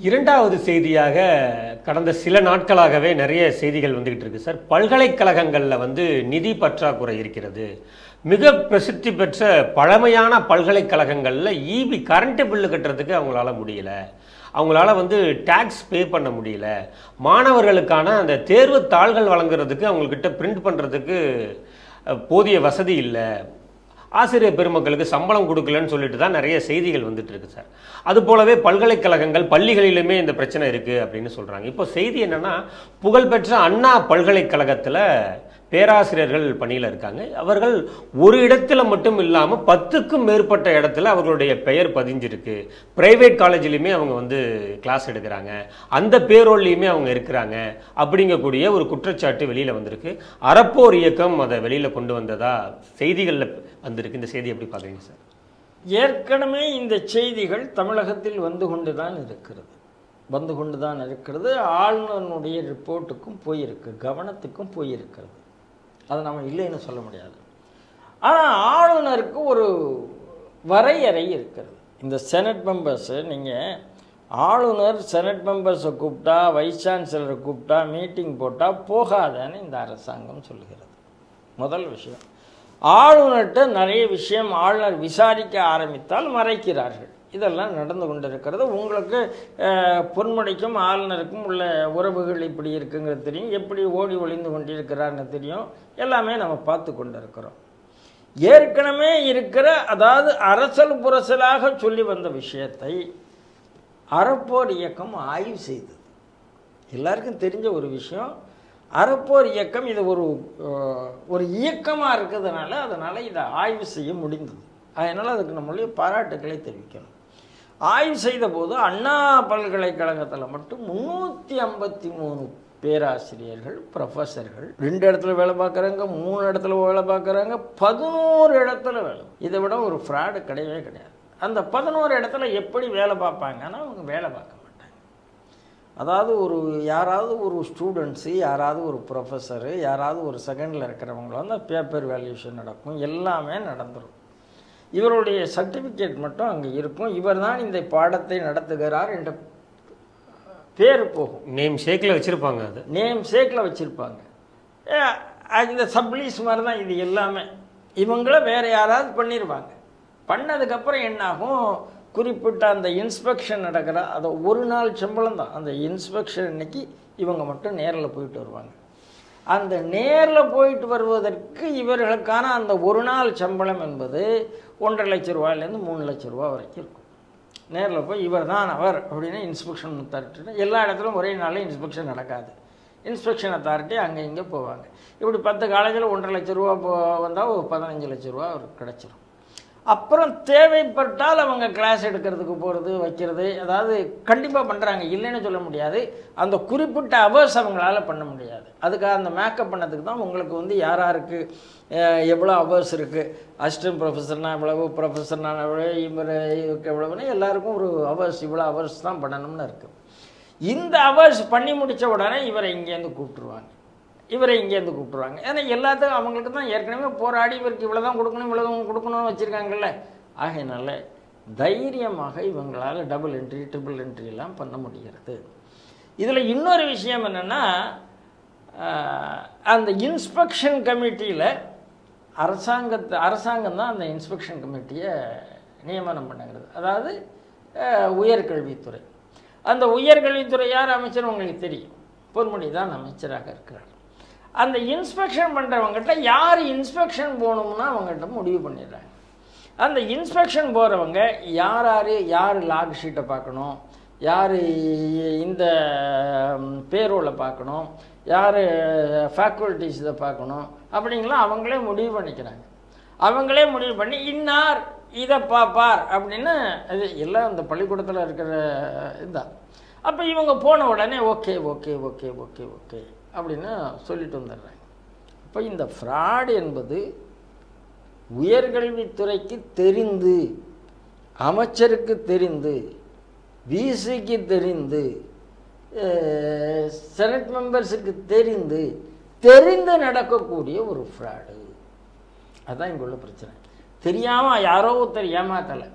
இரண்டாவது செய்தியாக கடந்த சில நாட்களாகவே நிறைய செய்திகள் வந்துகிட்டு இருக்கு சார். பல்கலைக்கழகங்களில் வந்து நிதி பற்றாக்குறை இருக்கிறது. மிக பிரசித்தி பெற்ற பழமையான பல்கலைக்கழகங்களில் ஈபி கரண்ட்டு பில்லு கட்டுறதுக்கு அவங்களால முடியல. அவங்களால வந்து டேக்ஸ் பே பண்ண முடியல. மாணவர்களுக்கான அந்த தேர்வு தாள்கள் வழங்குறதுக்கு அவங்கக்கிட்ட பிரிண்ட் பண்ணுறதுக்கு போதிய வசதி இல்லை. ஆசிரியர் பெருமக்களுக்கு சம்பளம் கொடுக்கலன்னு சொல்லிட்டு தான் நிறைய செய்திகள் வந்துட்டு இருக்கு சார். அது போலவே பல்கலைக்கழகங்கள் பள்ளிகளிலுமே இந்த பிரச்சனை இருக்கு அப்படின்னு சொல்றாங்க. இப்போ செய்தி என்னன்னா புகழ்பெற்ற அண்ணா பல்கலைக்கழகத்தில் பேராசிரியர்கள் பணியில் இருக்காங்க. அவர்கள் ஒரு இடத்துல மட்டும் இல்லாமல் பத்துக்கும் மேற்பட்ட இடத்துல அவர்களுடைய பெயர் பதிஞ்சிருக்கு. பிரைவேட் காலேஜ்லேயுமே அவங்க வந்து கிளாஸ் எடுக்கிறாங்க. அந்த பேரோல்லையுமே அவங்க இருக்கிறாங்க. அப்படிங்கக்கூடிய ஒரு குற்றச்சாட்டு வெளியில் வந்திருக்கு. அறப்போர் இயக்கம் அதை வெளியில் கொண்டு வந்ததா செய்திகளில் வந்திருக்கு. இந்த செய்தி எப்படி பார்க்குறீங்க சார்? ஏற்கனவே இந்த செய்திகள் தமிழகத்தில் வந்து கொண்டு தான் இருக்கிறது. வந்து கொண்டு தான் இருக்கிறது. ஆளுநருடைய ரிப்போர்ட்டுக்கும் போயிருக்கு. கவனத்துக்கும் போயிருக்கிறது. அதை நம்ம இல்லைன்னு சொல்ல முடியாது. ஆனால் ஆளுநருக்கு ஒரு வரையறை இருக்கிறது. இந்த செனட் மெம்பர்ஸு நீங்கள் ஆளுநர் செனட் மெம்பர்ஸை கூப்பிட்டா வைஸ் சான்சலரை கூப்பிட்டா மீட்டிங் போட்டால் போகாதன்னு இந்த அரசாங்கம் சொல்லுகிறது. முதல் விஷயம். ஆளுநர்கிட்ட நிறைய விஷயம் ஆளுநர் விசாரிக்க ஆரம்பித்தால் மறைக்கிறார்கள். இதெல்லாம் நடந்து கொண்டிருக்கிறது. உங்களுக்கு அஹ், பொன்முடிக்கும் ஆளுநருக்கும் உள்ள உறவுகள் இப்படி இருக்குங்கிறது தெரியும். எப்படி ஓடி ஒளிந்து கொண்டிருக்கிறார்னு தெரியும். எல்லாமே நம்ம பார்த்து கொண்டிருக்கிறோம். ஏற்கனவே இருக்கிற அதாவது அரசல் புரசலாக சொல்லி வந்த விஷயத்தை அறப்போர் இயக்கம் ஆய்வு செய்தது. எல்லாருக்கும் தெரிஞ்ச ஒரு விஷயம். அறப்போர் இயக்கம் இது ஒரு ஒரு இயக்கமாக இருக்கிறதுனால அதனால் இதை ஆய்வு செய்ய முடிந்தது. அதனால் அதுக்கு நம்மளுடைய பாராட்டுக்களை தெரிவிக்கணும். ஆய்வு செய்தபோது அண்ணா பல்கலைக்கழகத்தில் மட்டும் முந்நூற்றி ஐம்பத்தி மூணு பேராசிரியர்கள் ப்ரொஃபஸர்கள் ரெண்டு இடத்துல வேலை பார்க்குறாங்க மூணு இடத்துல வேலை பார்க்குறாங்க பதினோரு இடத்துல வேலை. இதை விட ஒரு ஃப்ராடு கிடையவே கிடையாது. அந்த பதினோரு இடத்துல எப்படி வேலை பார்ப்பாங்கன்னா அவங்க வேலை பார்க்க மாட்டாங்க. அதாவது ஒரு யாராவது ஒரு ஸ்டூடெண்ட்ஸு யாராவது ஒரு ப்ரொஃபஸரு யாராவது ஒரு செகண்டில் இருக்கிறவங்கள அந்த பேப்பர் வேல்யூஷன் நடக்கும். எல்லாமே நடந்துடும் இவருடைய சர்டிஃபிகேட் மட்டும் அங்கே இருக்கும். இவர் தான் இந்த பாடத்தை நடத்துகிறார் என்ற பேர் போகும். நேம் ஷேக்கில் வச்சுருப்பாங்க அது. நேம் சேக்கில் வச்சுருப்பாங்க. இந்த சப்ளீஸ் மாதிரி தான் இது எல்லாமே. இவங்கள வேறு யாராவது பண்ணிடுவாங்க பண்ணதுக்கப்புறம் என்னாகும்? குறிப்பிட்ட அந்த இன்ஸ்பெக்ஷன் நடக்கிற அதை ஒரு நாள் சம்பளம் தான். அந்த இன்ஸ்பெக்ஷன் அன்னைக்கு இவங்க மட்டும் நேரில் போயிட்டு வருவாங்க. அந்த நேரில் போயிட்டு வருவதற்கு இவர்களுக்கான அந்த ஒரு நாள் சம்பளம் என்பது ஒன்றரை லட்ச ரூபாயிலேருந்து மூணு லட்ச ரூபா வரைக்கும் இருக்கும். நேரில் போய் இவர் தான் அவர் அப்படின்னு இன்ஸ்பெக்ஷன் அத்தாரிட்டி எல்லா இடத்துலையும் ஒரே நாளில் இன்ஸ்பெக்ஷன் நடக்காது. இன்ஸ்பெக்ஷன் அத்தாரிட்டி அங்கே இங்கே போவாங்க. இப்படி பத்து காலேஜில் ஒன்றரை லட்ச ரூபா போ வந்தால் ஒரு பதினஞ்சு லட்ச ரூபா அவருக்கு கிடச்சிரும். அப்புறம் தேவைப்பட்டால் அவங்க கிளாஸ் எடுக்கிறதுக்கு போகிறது வைக்கிறது அதாவது கண்டிப்பாக பண்ணுறாங்க இல்லைன்னு சொல்ல முடியாது. அந்த குறிப்பிட்ட அவர்ஸ் அவங்களால பண்ண முடியாது. அதுக்காக அந்த மேக்கப் பண்ணதுக்கு தான் உங்களுக்கு வந்து யார் யாருக்கு எவ்வளோ அவர்ஸ் இருக்குது அசிஸ்டன்ட் ப்ரொஃபஸர்னா எவ்வளவு ப்ரொஃபஸர்னா எவ்வளோ இவர் இவருக்கு எவ்வளவுன்னு எல்லாருக்கும் ஒரு அவர்ஸ் இவ்வளோ அவர்ஸ் தான் பண்ணணும்னு இருக்குது இந்த அவர்ஸ் பண்ணி முடித்த உடனே இவரை இங்கேருந்து கூப்பிட்டுருவாங்க. இவரை இங்கேருந்து கூப்பிட்ருவாங்க ஏன்னா எல்லாத்துக்கும் அவங்களுக்கு தான் ஏற்கனவே போராடி இவருக்கு இவ்வளோ தான் கொடுக்கணும் இவ்வளோ தான் கொடுக்கணும்னு வச்சுருக்காங்கல்ல. ஆகையினால தைரியமாக இவங்களால் டபுள் என்ட்ரி ட்ரிபிள் என்ட்ரி எல்லாம் பண்ண முடிகிறது. இதில் இன்னொரு விஷயம் என்னென்னா அந்த இன்ஸ்பெக்ஷன் கமிட்டியில் அரசாங்கத்தை அரசாங்கம் தான் அந்த இன்ஸ்பெக்ஷன் கமிட்டியை நியமனம் பண்ணுங்கிறது அதாவது உயர்கல்வித்துறை. அந்த உயர்கல்வித்துறை யார் அமைச்சர் உங்களுக்கு தெரியும். பொன்முடி தான் அமைச்சராக இருக்கிறார். அந்த இன்ஸ்பெக்ஷன் பண்ணுறவங்ககிட்ட யார் இன்ஸ்பெக்ஷன் போகணும்னா அவங்ககிட்ட முடிவு பண்ணிடுறாங்க. அந்த இன்ஸ்பெக்ஷன் போகிறவங்க யார் யார் யார் லாக் ஷீட்டை பார்க்கணும் யார் இந்த பேரோலை பார்க்கணும் யார் ஃபேக்கல்டிஸ் இதை பார்க்கணும் அப்படிங்கலாம் அவங்களே முடிவு பண்ணிக்கிறாங்க. அவங்களே முடிவு பண்ணி இன்னார் இதை பார்ப்பார் அப்படின்னு இது எல்லாம் அந்த பள்ளிக்கூடத்தில் இருக்கிற இதுதான் அப்போ இவங்க போன உடனே okay okay okay okay okay அப்படின்னு சொல்லிட்டு வந்துடுறாங்க இப்போ இந்த ஃப்ராடு என்பது உயர்கல்வித்துறைக்கு தெரிந்து அமைச்சருக்கு தெரிந்து விசிக்கு தெரிந்து செனட் மெம்பர்ஸுக்கு தெரிந்து தெரிந்து நடக்கக்கூடிய ஒரு ஃப்ராடு அதுதான் இங்கே உள்ள பிரச்சனை. தெரியாமல் யாரோ ஒருத்தர் ஏமாத்தலை.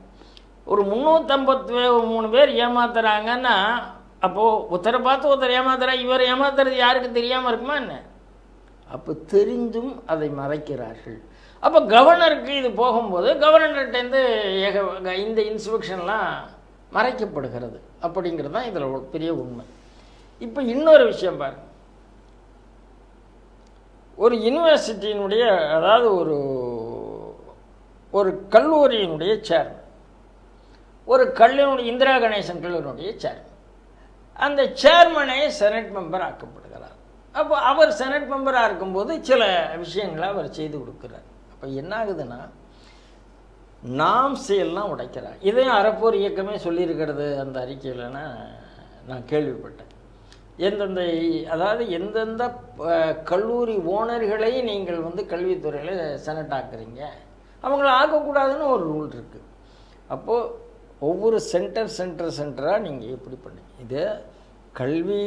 ஒரு முந்நூற்றம்பத்து மூணு பேர் ஏமாத்துறாங்கன்னா அப்போது ஒருத்தரை பார்த்து ஒருத்தர் ஏமாத்துறா இவர் ஏமாத்துறது யாருக்கு தெரியாமல் இருக்குமா என்ன? அப்போ தெரிஞ்சும் அதை மறைக்கிறார்கள். அப்போ கவர்னருக்கு இது போகும்போது கவர்னர்கிட்டேருந்து ஏக இந்த இன்ஸ்பெக்ஷன்லாம் மறைக்கப்படுகிறது. அப்படிங்கிறது தான் இதில் ஒரு பெரிய உண்மை. இப்போ இன்னொரு விஷயம் பாருங்க. ஒரு யூனிவர்சிட்டியினுடைய அதாவது ஒரு ஒரு கல்லூரியினுடைய சேர்மன் ஒரு கல்லூரி இந்திரா கணேசன் கல்லூரியினுடைய சேர்மன் அந்த சேர்மனே செனட் மெம்பர் ஆக்கப்படுகிறார். அப்போ அவர் செனட் மெம்பராக இருக்கும்போது சில விஷயங்களை அவர் செய்து கொடுக்குறார். அப்போ என்ன ஆகுதுன்னா நாம் செயல்லாம் உடைக்கிறார். இதையும் அறப்போர் இயக்கமே சொல்லியிருக்கிறது அந்த அறிக்கையில்னா நான் கேள்விப்பட்டேன். எந்தெந்த அதாவது எந்தெந்த கல்லூரி ஓனர்களை நீங்கள் வந்து கல்வித்துறையில் செனட் ஆக்குறீங்க அவங்கள ஆக்கக்கூடாதுன்னு ஒரு ரூல் இருக்குது அப்போது ஒவ்வொரு சென்டர் சென்டர் சென்டராக நீங்கள் எப்படி பண்ணுங்க இது கல்வி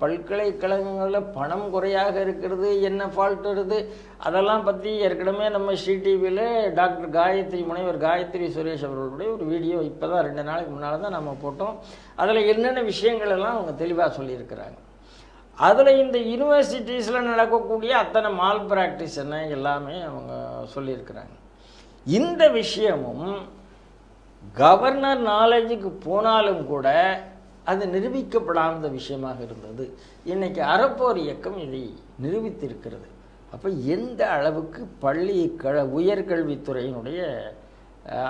பல்கலைக்கழகங்களில் பணம் குறையாக இருக்கிறது என்ன ஃபால்ட் வருது? அதெல்லாம் பற்றி ஏற்கனவே நம்ம ஸ்ரீ டிவியில் டாக்டர் காயத்ரி முனைவர் காயத்ரி சுரேஷ் அவர்களுடைய ஒரு வீடியோ இப்போ தான் ரெண்டு நாளைக்கு முன்னால் தான் நம்ம போட்டோம். அதில் என்னென்ன விஷயங்கள் எல்லாம் அவங்க தெளிவாக சொல்லியிருக்கிறாங்க. அதில் இந்த யூனிவர்சிட்டிஸில் நடக்கக்கூடிய அத்தனை மால் ப்ராக்டிஸ் என்ன எல்லாமே அவங்க சொல்லியிருக்கிறாங்க. இந்த விஷயமும் கவர்னர் நாலேஜுக்கு போனாலும் கூட அது நிரூபிக்கப்படாத விஷயமாக இருந்தது. இன்னைக்கு அறப்போர் இயக்கம் இதை நிரூபித்திருக்கிறது. அப்போ எந்த அளவுக்கு பள்ளி க உயர்கல்வித்துறையினுடைய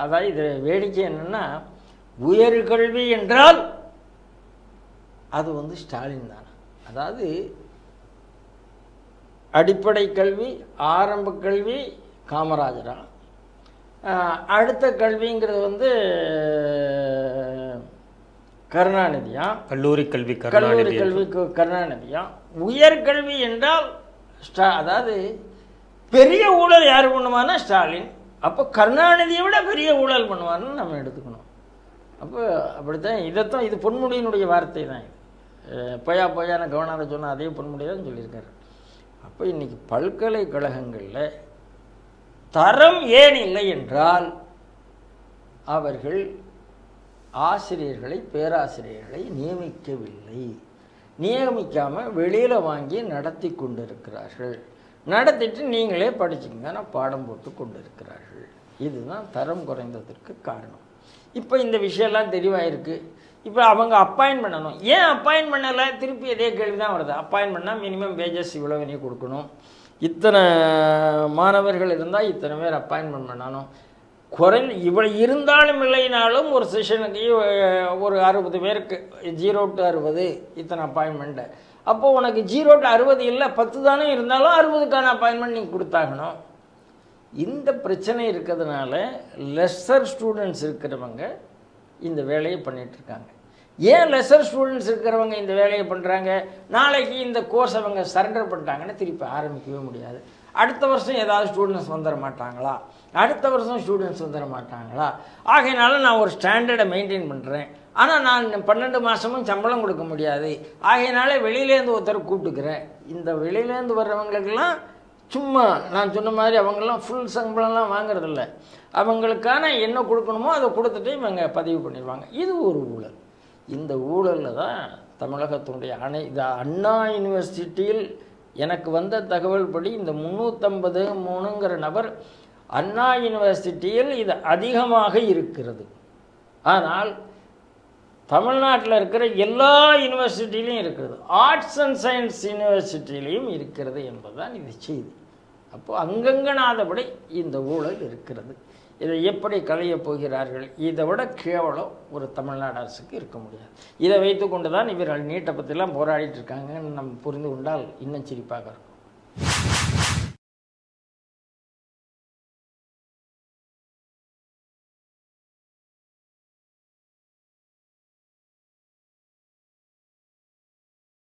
அதாவது இது வேடிக்கை என்னென்னா உயர்கல்வி என்றால் அது வந்து ஸ்டாலின் தான்? அதாவது அடிப்படை கல்வி ஆரம்ப கல்வி காமராஜரா. அடுத்த கல்விங்கிறது வந்து கருணாநிதியா? கல்லூரி கல்வி கல்லூரி கல்விக்கு கருணாநிதியா? உயர்கல்வி என்றால் ஸ்டா அதாவது பெரிய ஊழல் யார் பண்ணுவான்னா ஸ்டாலின். அப்போ கருணாநிதியை விட பெரிய ஊழல் பண்ணுவார்னு நம்ம எடுத்துக்கணும். அப்போ அப்படித்தான் இதைத்தான் இது பொன்முடியினுடைய வார்த்தை தான் இது பொய்யா பொய்யான கவர்னரை சொன்ன அதே பொன்முடி தான் சொல்லியிருக்காரு. அப்போ இன்னைக்கு பல்கலைக்கழகங்களில் தரம் ஏன் இல்லை என்றால் அவர்கள் ஆசிரியர்களை பேராசிரியர்களை நியமிக்கவில்லை. நியமிக்காமல் வெளியில் வாங்கி நடத்தி கொண்டிருக்கிறார்கள். நடத்திட்டு நீங்களே படிச்சுங்கன்னு பாடம் போட்டு கொண்டிருக்கிறார்கள். இதுதான் தரம் குறைந்ததற்கு காரணம். இப்போ இந்த விஷயம்லாம் தெளிவாயிருக்கு. இப்போ அவங்க அப்பாயின் பண்ணணும். ஏன் அப்பாயின் பண்ணலை? திருப்பி அதே கேள்வி தான் வருது அப்பாயின் பண்ணால் மினிமம் வேஜஸ் இவ்வளோ கொடுக்கணும். இத்தனை மாணவர்கள் இருந்தால் இத்தனை பேர் அப்பாயின்மெண்ட் பண்ணணும். குறைந்த இவ்வளோ இருந்தாலும் இல்லைனாலும் ஒரு செஷனுக்கு ஒரு அறுபது பேருக்கு ஜீரோ டு அறுபது இத்தனை அப்பாயின்மெண்ட்டு அப்போது உனக்கு ஜீரோ டு அறுபது இல்லை பத்து தானே இருந்தாலும் அறுபதுக்கான அப்பாயின்மெண்ட் நீங்கள் கொடுத்தாகணும். இந்த பிரச்சனை இருக்கிறதுனால லெஸ்ஸர் ஸ்டூடெண்ட்ஸ் இருக்கிறவங்க இந்த வேலையை பண்ணிகிட்ருக்காங்க இருக்காங்க. ஏன் லெசர் ஸ்டூடெண்ட்ஸ் இருக்கிறவங்க இந்த வேலையை பண்ணுறாங்க நாளைக்கு இந்த கோர்ஸ் அவங்க சரண்டர் பண்ணிட்டாங்கன்னா திருப்பி ஆரம்பிக்கவே முடியாது. அடுத்த வருஷம் ஏதாவது ஸ்டூடெண்ட்ஸ் வந்துட மாட்டாங்களா? அடுத்த வருஷம் ஸ்டூடெண்ட்ஸ் வந்துட மாட்டாங்களா? ஆகையினால நான் ஒரு ஸ்டாண்டர்டை மெயின்டைன் பண்ணுறேன் ஆனால் நான் பன்னெண்டு மாதமும் சம்பளம் கொடுக்க முடியாது. ஆகையினால வெளியிலேருந்து ஒருத்தர் கூப்பிட்டுக்கிறேன். இந்த வெளியிலேருந்து வர்றவங்களுக்கெல்லாம் சும்மா நான் சொன்ன மாதிரி அவங்கெல்லாம் ஃபுல் சம்பளம்லாம் வாங்குறதில்ல. அவங்களுக்கான என்ன கொடுக்கணுமோ அதை கொடுத்துட்டு இவங்க பதிவு பண்ணிடுவாங்க. இது ஒரு ஊழல். இந்த ஊழலில் தான் தமிழகத்தினுடைய அணை இது அண்ணா யூனிவர்சிட்டியில் எனக்கு வந்த தகவல் படி இந்த முந்நூற்றம்பது மூணுங்கிற நபர் அண்ணா யூனிவர்சிட்டியில் இது அதிகமாக இருக்கிறது. ஆனால் தமிழ்நாட்டில் இருக்கிற எல்லா யூனிவர்சிட்டிலையும் இருக்கிறது. ஆர்ட்ஸ் அண்ட் சயின்ஸ் யூனிவர்சிட்டியிலையும் இருக்கிறது என்பதுதான் இது செய்தி. அப்போது அங்கங்கனாதபடி இந்த ஊழல் இருக்கிறது. இதை எப்படி கலையப் போகிறார்கள்? இதை விட கேவலம் ஒரு தமிழ்நாடு அரசுக்கு இருக்க முடியாது. இதை வைத்துக்கொண்டு தான் இவர்கள் நீட்டை பற்றிலாம் போராடிட்டு இருக்காங்கன்னு நம்ம புரிந்து கொண்டால் இன்னும் சிரிப்பாக இருக்கும்.